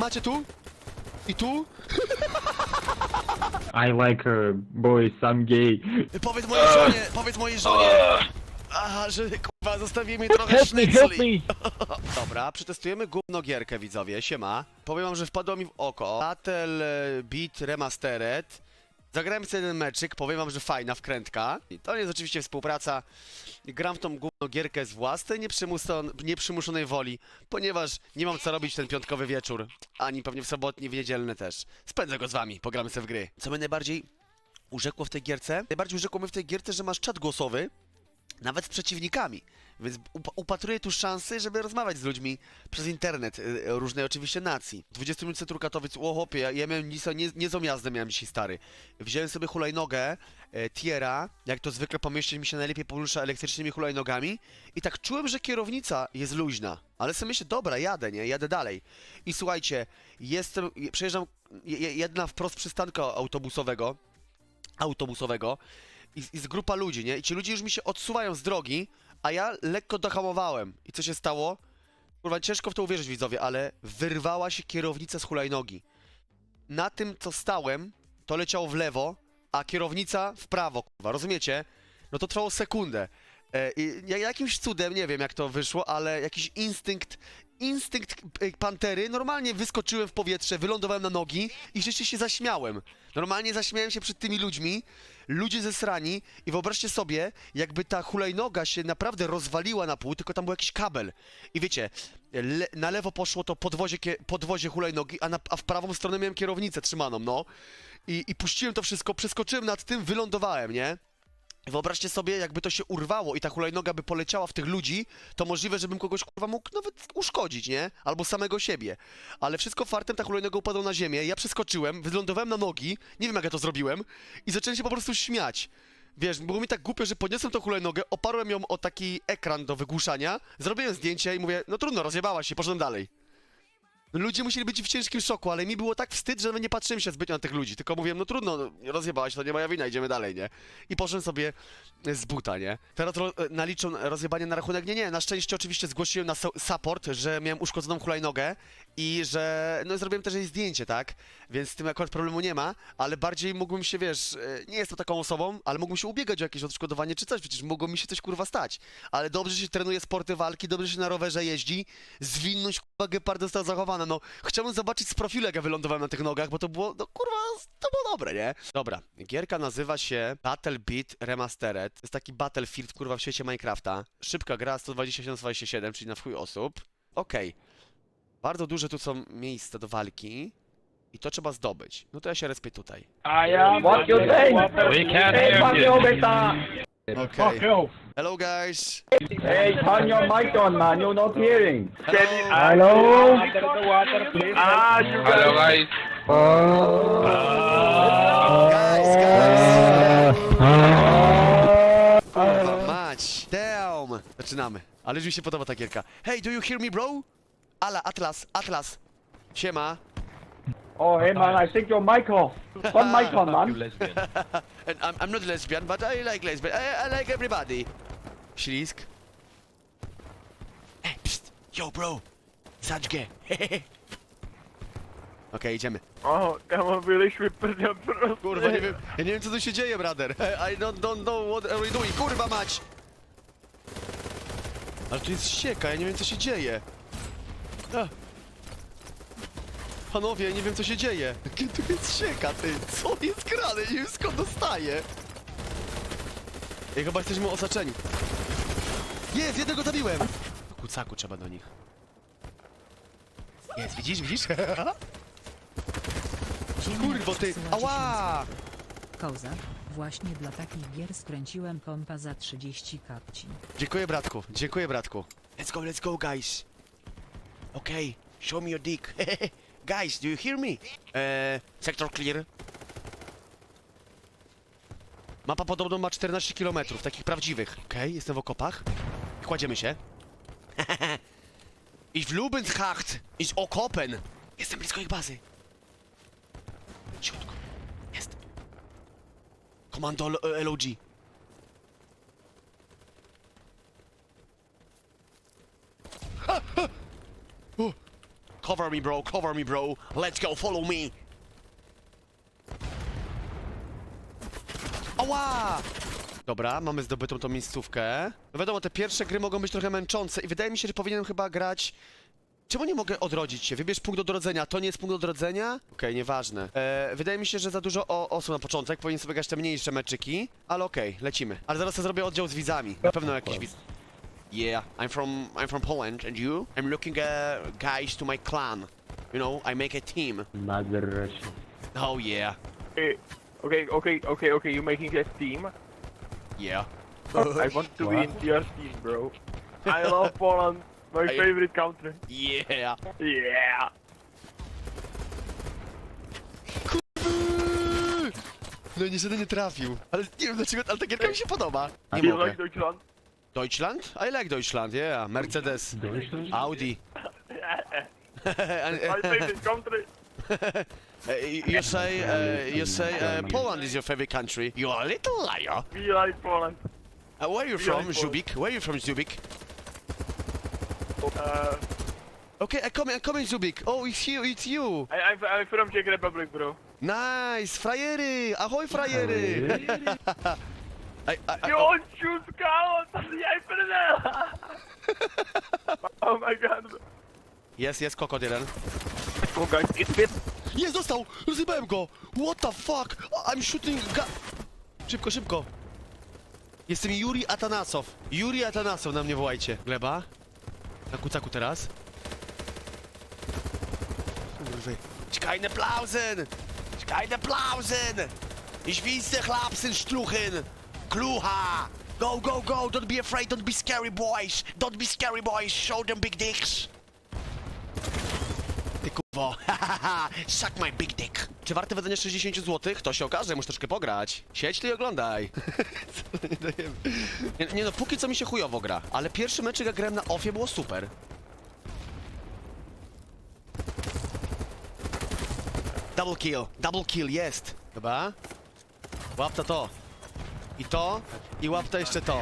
Macie tu? I tu? I like her, boys, I'm gay. Powiedz mojej żonie, powiedz mojej żonie! Aha, że kurwa, zostawimy trochę Help me, help sznycli. me! Dobra, przetestujemy gówno gierkę, widzowie, siema. Powiem wam, że wpadło mi w oko. Battle e, Beat Remastered. Zagrałem sobie jeden meczyk, powiem wam, że fajna wkrętka. I to jest oczywiście współpraca. Gram w tą gówno gierkę z własnej nieprzymuszonej woli, ponieważ nie mam co robić ten piątkowy wieczór. Ani pewnie w sobotni, w niedzielny też. Spędzę go z wami, pogramy sobie w gry. Co mnie najbardziej urzekło w tej gierce? Najbardziej urzekło mnie w tej gierce, że masz czat głosowy, nawet z przeciwnikami. Więc up- upatruję tu szansy, żeby rozmawiać z ludźmi przez internet, y, różnej oczywiście nacji. 20 minut centrum Katowic, o chłopie, ja, miałem dzisiaj, nie, niezłą jazdę miałem dzisiaj stary. Wziąłem sobie hulajnogę, e, tiera, jak to zwykle po mi się najlepiej porusza elektrycznymi hulajnogami i tak czułem, że kierownica jest luźna. Ale sobie myślę, dobra, jadę, nie, jadę dalej. I słuchajcie, jestem, przejeżdżam je- je- jedna wprost przystanka autobusowego, autobusowego i jest grupa ludzi, nie? I ci ludzie już mi się odsuwają z drogi, a ja lekko dohamowałem. I co się stało? Kurwa, ciężko w to uwierzyć, widzowie, ale wyrwała się kierownica z hulajnogi. Na tym, co stałem, to leciało w lewo, a kierownica w prawo, kurwa, rozumiecie? No to trwało sekundę. E, I ja- jakimś cudem, nie wiem jak to wyszło, ale jakiś instynkt, instynkt e, pantery, normalnie wyskoczyłem w powietrze, wylądowałem na nogi i rzeczywiście się zaśmiałem. Normalnie zaśmiałem się przed tymi ludźmi, ludzie zesrani i wyobraźcie sobie, jakby ta hulajnoga się naprawdę rozwaliła na pół, tylko tam był jakiś kabel. I wiecie, le na lewo poszło to podwozie, podwozie hulajnogi, a, na, a w prawą stronę miałem kierownicę trzymaną, no. I, I puściłem to wszystko, przeskoczyłem nad tym, wylądowałem, nie? Wyobraźcie sobie, jakby to się urwało i ta hulajnoga by poleciała w tych ludzi, to możliwe, żebym kogoś kurwa mógł nawet uszkodzić, nie? Albo samego siebie. Ale wszystko fartem ta hulajnoga upadła na ziemię, ja przeskoczyłem, wylądowałem na nogi, nie wiem jak ja to zrobiłem, i zacząłem się po prostu śmiać. Wiesz, było mi tak głupio, że podniosłem tą hulajnogę, oparłem ją o taki ekran do wygłuszania, zrobiłem zdjęcie i mówię, no trudno, rozjebała się, poszedłem dalej. Ludzie musieli być w ciężkim szoku, ale mi było tak wstyd, że nie patrzyłem się zbytnio na tych ludzi, tylko mówiłem, no trudno, no, rozjebałaś, to nie moja wina, idziemy dalej, nie? I poszedłem sobie z buta, nie? Teraz ro, naliczą rozjebanie na rachunek, nie, nie, na szczęście oczywiście zgłosiłem na support, że miałem uszkodzoną hulajnogę i że, no zrobiłem też jej zdjęcie, tak? Więc z tym akurat problemu nie ma, ale bardziej mógłbym się, wiesz, e, nie jestem taką osobą, ale mógłbym się ubiegać o jakieś odszkodowanie czy coś, przecież mogło mi się coś kurwa stać. Ale dobrze się trenuje sporty walki, dobrze się na rowerze jeździ, zwinność kurwa geparda została zachowana, no chciałbym zobaczyć z profilu jak ja wylądowałem na tych nogach, bo to było, no kurwa, to było dobre, nie? Dobra, gierka nazywa się Battle Beat Remastered, to jest taki Battlefield kurwa w świecie Minecrafta, szybka gra 127-127, czyli na w chuj osób, okej. Bardzo duże tu są miejsca do walki. I to trzeba zdobyć. No to ja się respię tutaj. I am. What you saying? We can't hear you. Okej. you. Hello guys. Hey, turn your mic on, man. You're not hearing. Hello. Ah, you Hello guys. Guys, guys. Kurwa mać. Damn. Zaczynamy. Ale już mi się podoba ta gierka. Hey, do you hear me bro? Ala, Atlas, Atlas. Siema. Oh, hey, man. I think your mic off. One mic on, man. And I'm, I'm not lesbian, but I like lesbian. I, I like everybody. Ślisk. Ej, pst. Yo bro. Zadźgę. Okej, idziemy. O, tam byliśmy pewnie prosto. Kurwa, nie wiem, ja nie wiem co tu się dzieje, brother. I don't, don't know what are we doing, kurwa mać! Ale tu jest ścieka, ja nie wiem co się dzieje. A. Panowie, ja nie wiem co się dzieje. Tu jest ścieka, ty? Co jest grane? Nie wiem skąd dostaję. Ej, chyba jesteśmy osaczeni. Jest, jednego zabiłem! Kucaku trzeba do nich. Jest, widzisz, widzisz? Kurwo ty, ała! Koza, właśnie dla takich gier skręciłem kompa za 30 kapci. Dziękuję bratku, dziękuję bratku. Let's go, let's go guys. Okay, show me your dick. guys, do you hear me? Eee, sektor clear. Mapa podobno ma 14 km, takich prawdziwych. Okej, jestem w okopach. Kładziemy się. Ich w Lubenschacht ist okopen. Jestem blisko ich bazy. Ciutko. Jest. Komando LOG. Cover me, bro, cover me, bro. Let's go, follow me. Ała! Dobra, mamy zdobytą tą miejscówkę. No wiadomo, te pierwsze gry mogą być trochę męczące i wydaje mi się, że powinienem chyba grać... Czemu nie mogę odrodzić się? Wybierz punkt odrodzenia. To nie jest punkt odrodzenia? Okej, nieważne. E, wydaje mi się, że za dużo o, osób na początek. Powinien sobie grać te mniejsze meczyki. Ale okej, lecimy. Ale zaraz sobie zrobię oddział z widzami. Na pewno jakiś widz... Yeah, I'm from I'm from Poland, and you? I'm looking uh, guys to my clan. You know, I make a team. Mother Russia. Oh yeah, Okay, okay, okay, okay, okay. You're making a team. yeah. I want to be in your team, bro. I love Poland. My I- favorite country. Yeah. Yeah. No niestety nie trafił. Ale nie wiem dlaczego, ale ta gierka mi się podoba. Nie Do you mogę. Deutschland? Deutschland? I like Deutschland, yeah. Mercedes, Deutschland? Audi. And, My favorite country. uh, you say, uh, you say uh, Poland is your favorite country. You are a little liar. We like Poland. Uh, where are you We from, like. Zubik? Where are you from, Zubik? Uh, Okay, I come, I come in, Zubik. Oh, it's you, it's you. I, I'm, I'm from Czech Republic, bro. Nice, frajery! Ahoj, frajery! I, I, I, You oh, shoot count! Ja pierdolę! Oh my god. jest, jest kokot jeden. Oh guys, it's bit. Jest, dostał! Rozjebałem go! What the fuck? I'm shooting ga... Szybko, szybko! Jestem Yuri Atanasow. Yuri Atanasow na mnie wołajcie. Gleba? Na kucaku teraz? Kurwy. Keine Plausen! Keine Plausen! Ich wisse Chlapsen Struchen! Kluha! Go, go, go! Don't be afraid, don't be scary boys! Don't be scary boys! Show them big dicks! Ty kurwo, suck my big dick. Czy warte wydanie 60 zł? To się okaże, muszę troszkę pograć. Siedź ty i oglądaj. Co nie, dajemy? nie, nie no, póki co mi się chujowo gra, ale pierwszy mecz jak grałem na offie było super. Double kill, double kill, jest. Chyba? Łap to to. I to, i łap to jeszcze to.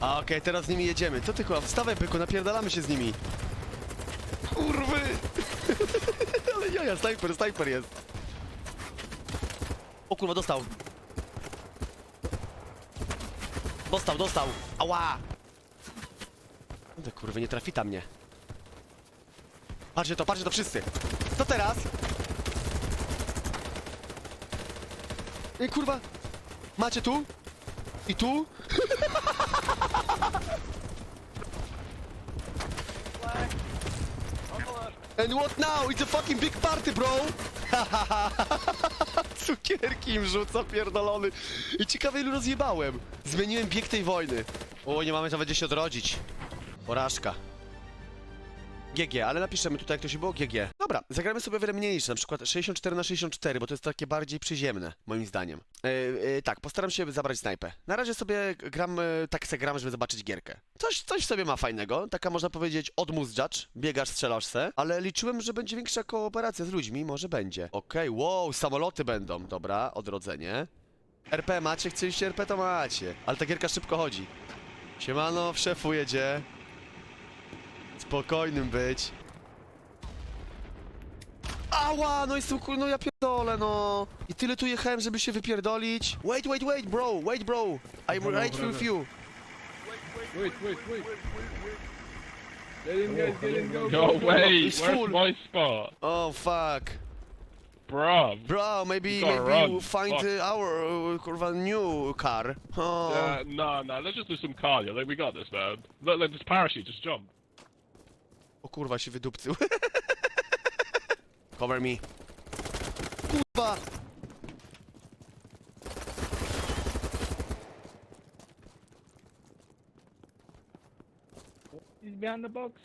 A okej, teraz z nimi jedziemy. Co ty kurwa, wstawaj byku, napierdalamy się z nimi. Kurwy! Ale jaja, snajper, snajper jest. O kurwa, dostał. Dostał, dostał. Ała! No kurwy, nie trafi tam mnie. Patrzcie to, patrzcie to wszyscy. Co teraz? Ej, kurwa. Macie tu? I tu? And what now? It's a fucking big party, bro! Cukierki im rzuca, pierdolony. I ciekawe ilu rozjebałem. Zmieniłem bieg tej wojny. O, nie mamy nawet się odrodzić. Porażka. GG, ale napiszemy tutaj, jak to się było, GG. Dobra, zagramy sobie wiele mniejsze, na przykład 64 na 64, bo to jest takie bardziej przyziemne, moim zdaniem. Yy, yy, tak, postaram się zabrać snajpę. Na razie sobie gram, yy, tak se gram, żeby zobaczyć gierkę. Coś, coś sobie ma fajnego, taka można powiedzieć odmózdzacz, biegasz, strzelasz se, ale liczyłem, że będzie większa kooperacja z ludźmi, może będzie. Okej, wow, samoloty będą, dobra, odrodzenie. RP macie, chcieliście RP, to macie, ale ta gierka szybko chodzi. Siemano, w szefu jedzie. Spokojnym być. Ała, no jestem kur... no ja pierdolę, no. I tyle tu jechałem, żeby się wypierdolić. Wait, wait, wait, bro, wait, bro. I'm right with you. Wait, wait, wait. Let him go, get him go. No way! It's Where's my spot? Oh, fuck. Bruv. Bro, maybe, You gotta maybe run, we'll find fuck. uh, our, uh, kurwa, new car. Oh. Uh, no, no, let's just do some cardio. Like, we got this, man. Look, like this parachute, just jump. O kurwa, się wydupcył. Cover me. Kurwa. He's behind the box.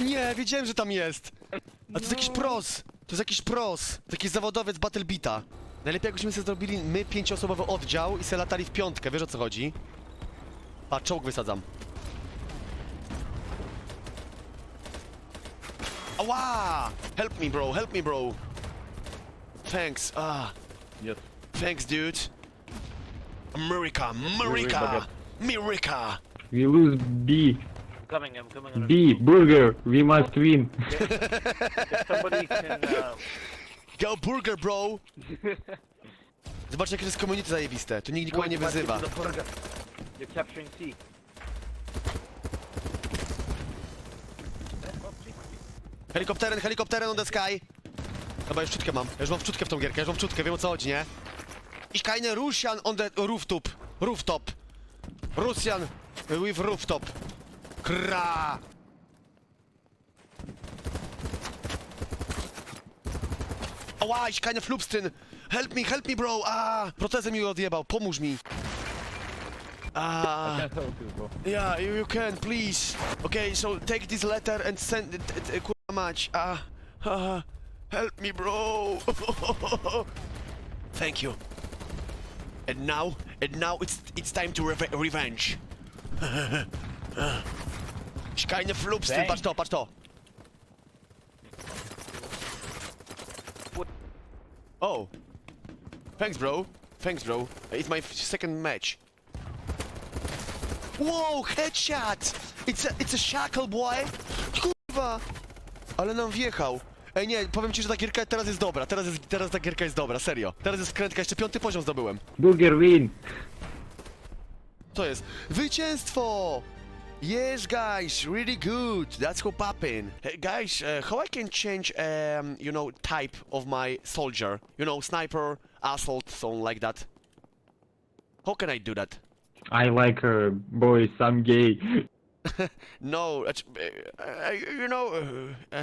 Nie, wiedziałem, że tam jest. A to jest jakiś pros. To jest jakiś pros. Taki zawodowiec Battle Beata. Najlepiej jakbyśmy sobie zrobili my pięcioosobowy oddział i se latali w piątkę, wiesz o co chodzi? A, czołg wysadzam. Ała! Help me bro, help me bro. Thanks, ah. Yes. Thanks dude. America, America, America. We lose B. coming, I'm coming. on B, burger, we must win. If somebody can, uh, Go burger, bro! Zobacz, jakie to jest community zajebiste. Tu nikt nikogo nie wyzywa. to the burger. You're capturing C. Helikopterem, helikopterem on the sky. Dobra, już czutkę mam. Ja już mam wczutkę w tą gierkę, ja już mam wczutkę, wiem o co chodzi, nie? Ich keine Russian on the rooftop. Rooftop. Russian with rooftop. Kra. Ała, ich keine Flupstyn. Help me, help me, bro. A, protezę mi odjebał, pomóż mi. A. Can't help you, bro. Yeah, you, you can, please. Okay, so take this letter and send it. it, it mać. Ah, ah, help me, bro. Thank you. And now, and now it's it's time to reve revenge. Ich keine Flupsty, patrz to, patrz to. Oh. Thanks, bro. Thanks, bro. It's my second match. Wow, headshot! It's a, it's a shackle, boy! Kurwa! Ale nam wjechał. Ej, nie, powiem ci, że ta gierka teraz jest dobra. Teraz, jest, teraz ta gierka jest dobra, serio. Teraz jest krętka, jeszcze piąty poziom zdobyłem. Burger win. Co jest? Zwycięstwo! Yes, guys, really good. That's what poppin'. Hey, guys, uh, how I can change, um, you know, type of my soldier? You know, sniper, assault, something like that. How can I do that? I like her, boys, I'm gay. No, that's, uh, uh, you know, uh,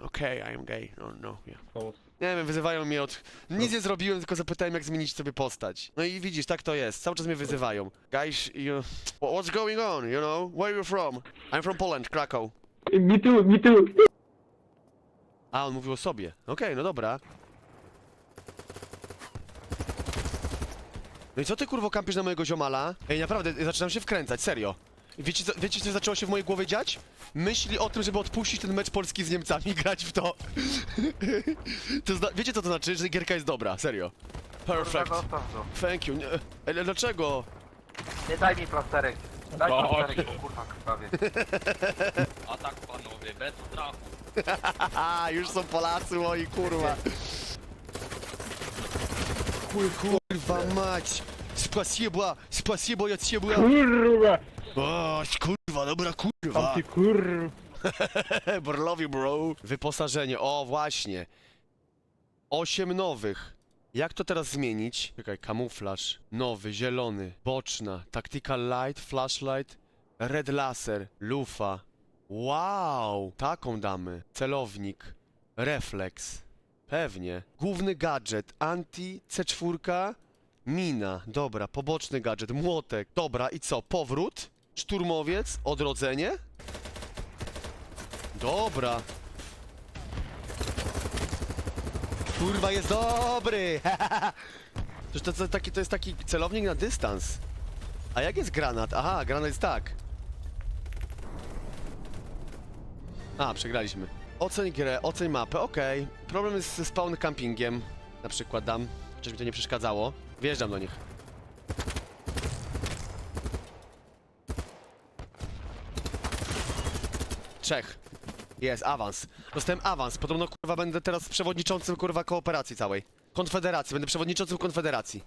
uh, okay, I am gay. No, no, yeah. False. Nie wiem, wyzywają mnie od... Nic nie zrobiłem, tylko zapytałem, jak zmienić sobie postać. No i widzisz, tak to jest. Cały czas mnie wyzywają. Guys, you... Wha- What's going on, you know? Where are you from? I'm from Poland, Krakow. me too, me too. A, on mówił o sobie. Okej, no dobra. No i co ty kurwo kampisz na mojego ziomala? Ej, naprawdę, zaczynam się wkręcać, serio. Wiecie, co- wiecie co zaczęło się w mojej głowie dziać? Myśli o tym, żeby odpuścić ten mecz Polski z Niemcami i grać w to. to zna- wiecie co to znaczy? Że gierka jest dobra, serio. Perfect. Zostaw to. Thank you. Nie, ale dlaczego? Nie daj mi plasterek. Daj No, plasterek, bo kurwa krwawie. A tak panowie, bez strachu. Już są Polacy moi, kurwa. Kur, kurwa mać. Spasibo, spasibo od ciebie. Kurwa. O, kurwa, dobra kurwa. Ty kur... Borlowi, bro. Wyposażenie, o właśnie. Osiem nowych. Jak to teraz zmienić? Czekaj, kamuflaż. Nowy, zielony, boczna, tactical light, flashlight, red laser, lufa. Wow, taką damy. Celownik, refleks. Pewnie. Główny gadżet, anti, C4, mina. Dobra, poboczny gadżet, młotek. Dobra, i co? Powrót? Szturmowiec? Odrodzenie? Dobra. Kurwa, jest dobry! To, to, taki, to jest taki celownik na dystans. A jak jest granat? Aha, granat jest tak. A, przegraliśmy. Oceń grę, oceń mapę, okej. Problem jest ze spawn campingiem. Na przykład dam, chociaż mi to nie przeszkadzało. Wjeżdżam do nich. Trzech. Jest, awans. Dostałem awans. Podobno kurwa będę teraz przewodniczącym kurwa kooperacji całej. Konfederacji, będę przewodniczącym konfederacji.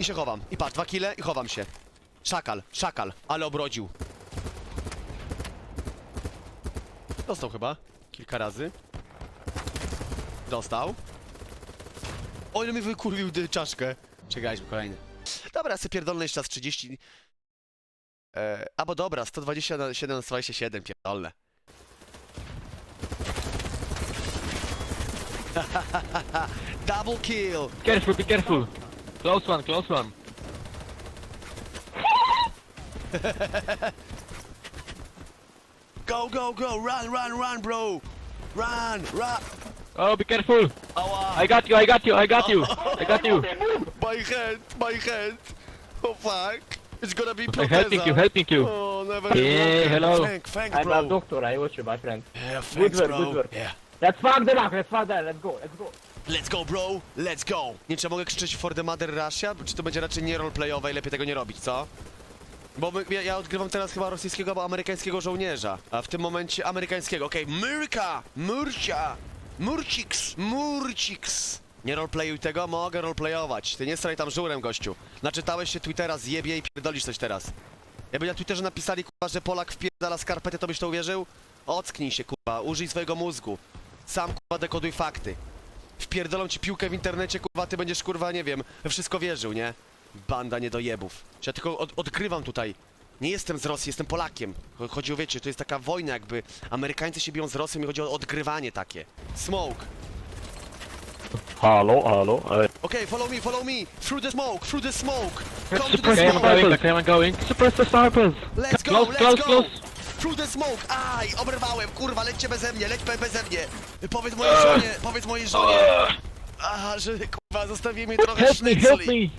I się chowam. I patrz, dwa kile i chowam się. Szakal, szakal, ale obrodził. Dostał chyba. Kilka razy. Dostał. O ile mi wykurwił czaszkę. Czekaliśmy kolejny. Dobra, sobie pierdolny jeszcze raz 30. E, albo dobra, 127 na 127, pierdolne. Double kill! Careful, be careful. Close one, close one. Go, go, go! Run, run, run, bro! Run, run! Oh, be careful. Ała! I got you, I got you, I got you. I got you. My hand, my hand! Oh fuck! It's gonna be I'm helping you, proteza. helping you. Oh, never Yeah, broken. hello. Thank, thanks, I'm bro. a doctor, I watch you, my friend. Yeah, thanks, Good work, bro. good work. Yeah. Let's fuck them up, let's fuck them, let's go, let's go. Let's go, bro! Let's go! Nie wiem, czy ja mogę krzyczeć for the mother Russia? Czy to będzie raczej nie roleplayowe i lepiej tego nie robić, co? Bo my, ja, ja odgrywam teraz chyba rosyjskiego albo amerykańskiego żołnierza. A w tym momencie amerykańskiego. Okej, Myrka! Murcia! Murciks! Murciks! Nie roleplayuj tego, mogę roleplayować. Ty nie straj tam żurem, gościu. Naczytałeś się Twittera, zjebie i pierdolisz coś teraz. Jakby na Twitterze napisali, kurwa, że Polak wpierdala skarpety, to byś to uwierzył? Ocknij się, kurwa, użyj swojego mózgu. Sam, kurwa, dekoduj fakty. Wpierdolą ci piłkę w internecie, kurwa, ty będziesz, kurwa, nie wiem, wszystko wierzył, nie? Banda niedojebów. Czy ja tylko od, odkrywam tutaj. Nie jestem z Rosji, jestem Polakiem. Cho- Chodzi o, wiecie, to jest taka wojna jakby. Amerykańcy się biją z Rosją i chodzi o odgrywanie takie. Smoke. Hello, hello. Uh, Okay, follow me, follow me. Through the smoke, through the smoke. Come to the Suppress the smoke. snipers. Okay, I'm going. Suppress the snipers. Let's go, Close, let's close, go! close. Through the smoke! Aj, oberwałem, kurwa, lećcie beze mnie, lećcie beze mnie! Powiedz mojej żonie, powiedz mojej żonie! Aha, że kurwa, zostawi mi trochę Help me, help sznycli.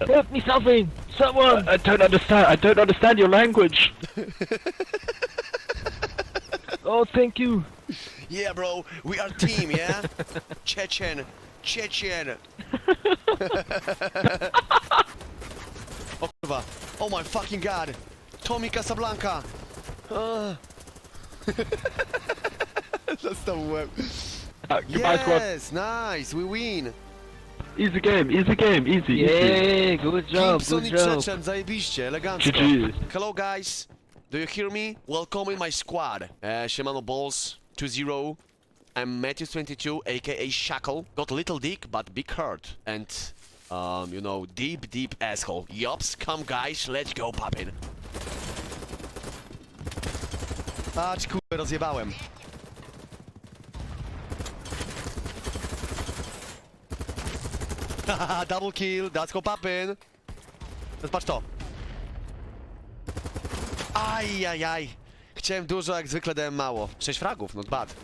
me. Help me something. Someone. I don't understand. I don't understand your language. oh, thank you. Yeah, bro, we are team, yeah? Chechen, Chechen! o kurwa, oh my fucking god! Tommy Casablanca! Ah. Został łeb. Goodbye, squad. Yes, nice, we win! Easy game, easy game, easy. Yeah, good job, Gibson good i job. Chechen, zajebiście, elegancko. GG. Hello guys, do you hear me? Welcome in my squad. Uh, Shimano Balls 2-0. I'm Matthews22, aka Shackle. Got little dick, but big heart. And, um, you know, deep, deep asshole. Yops, come guys, let's go poppin'. Patrz, kurwa, rozjebałem. double kill, that's poppin'. Teraz patrz to. Aj, aj, aj. Chciałem dużo, jak zwykle dałem mało. 6 fragów, not bad.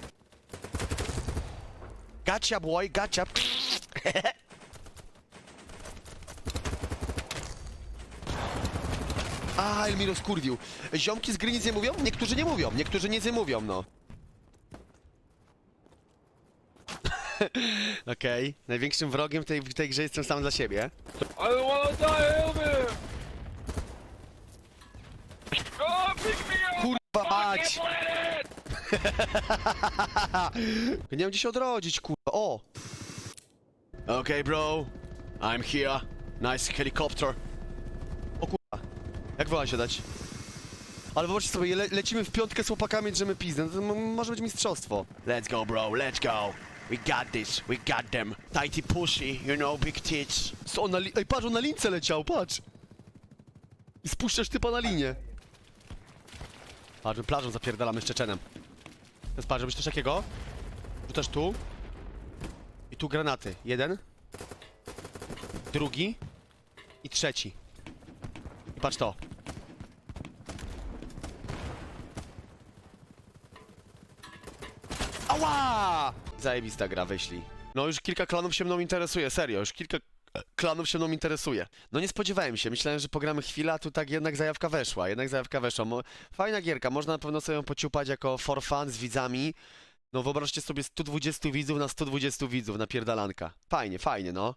Gotcha, boy, gotcha. A, Elmiro skurwił. Ziomki z gry nic nie mówią? Niektórzy nie mówią, niektórzy nic nie mówią, no. Okej, największym wrogiem w tej, w tej grze jestem sam dla siebie. I don't wanna die, help me! Oh, pick me up! Kurwa mać! Planet! Nie wiem gdzie się odrodzić, kurwa. O! Okay, bro. I'm here. Nice helicopter. O kurwa. Jak woła się dać? Ale zobaczcie sobie, le lecimy w piątkę z chłopakami, drzemy pizdę. To m- może być mistrzostwo. Let's go, bro, let's go. We got this, we got them. Tighty pussy, you know, big tits. Co on na li- Ej, patrz, on na lince leciał, patrz. I spuszczasz typa na linię. Patrz, my plażą zapierdalamy z Czeczenem. Teraz patrz, robisz coś takiego. Rzucasz tu. I tu granaty. Jeden. Drugi. I trzeci. I patrz to. Ała! Zajebista gra, wyślij. No już kilka klanów się mną interesuje, serio, już kilka klanów się mną interesuje. No nie spodziewałem się, myślałem, że pogramy chwilę, a tu tak jednak zajawka weszła, jednak zajawka weszła. Fajna gierka, można na pewno sobie ją pociupać jako for fun z widzami. No wyobraźcie sobie 120 widzów na 120 widzów, na pierdalanka. Fajnie, fajnie, no.